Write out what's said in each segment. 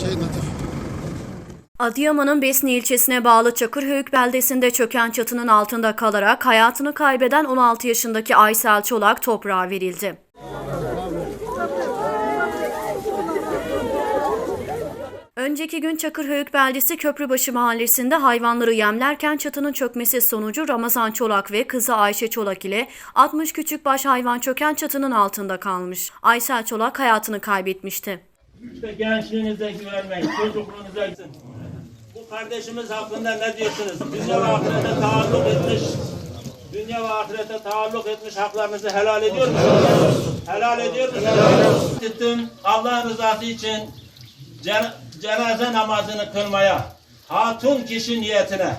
Şey Latif. Adıyaman'ın Besni ilçesine bağlı Çakırhöyük beldesinde çöken çatının altında kalarak hayatını kaybeden 16 yaşındaki Aysel Çolak toprağa verildi. Önceki gün Çakırhöyük beldesi Köprübaşı mahallesinde hayvanları yemlerken çatının çökmesi sonucu Ramazan Çolak ve kızı Ayşe Çolak ile 60 küçükbaş hayvan çöken çatının altında kalmış. Aysel Çolak hayatını kaybetmişti. İşte gençliğinize güvenmeyin, çocukluğunuza gitsin. Bu kardeşimiz hakkında ne diyorsunuz? Dünya ve ahirete taalluk etmiş, dünya ve ahirete taalluk etmiş haklarınızı helal ediyor musunuz? Helal ediyor musunuz? Gittim Allah rızası için cen- cenaze namazını kılmaya, hatun kişi niyetine.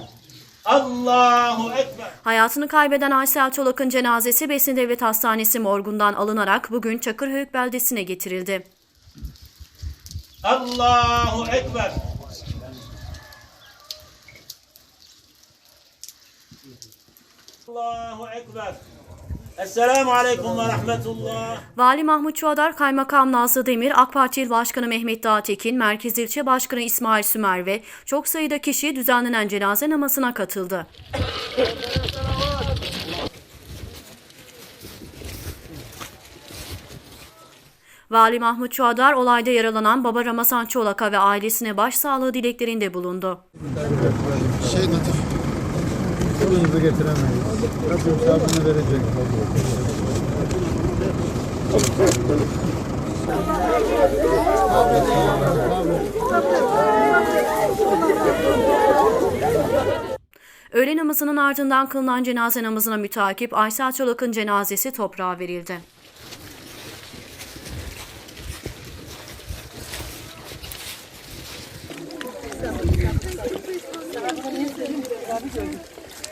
Allahu Ekber. Hayatını kaybeden Aysel Çolak'ın cenazesi Besin Devlet Hastanesi morgundan alınarak bugün Çakırhöyük beldesine getirildi. Allahu Ekber. Allahu Ekber. Esselamu Aleyküm ve Rahmetullah. Vali Mahmut Çuadar, Kaymakam Nazlı Demir, AK Parti İl Başkanı Mehmet Dağtekin, Merkez İlçe Başkanı İsmail Sümer ve çok sayıda kişi düzenlenen cenaze namazına katıldı. Vali Mahmut Çuadar olayda yaralanan baba Ramazan Çolak'a ve ailesine başsağlığı dileklerinde bulundu. Şey Latif. Kılınızı getiremeyiz. Rabbim sabrını verecek. Öğle namazının ardından kılınan cenaze namazına mütakip Aysel Çolak'ın cenazesi toprağa verildi.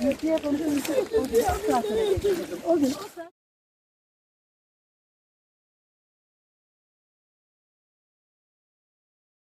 Müftüye konuşuyoruz. O gün. O gün.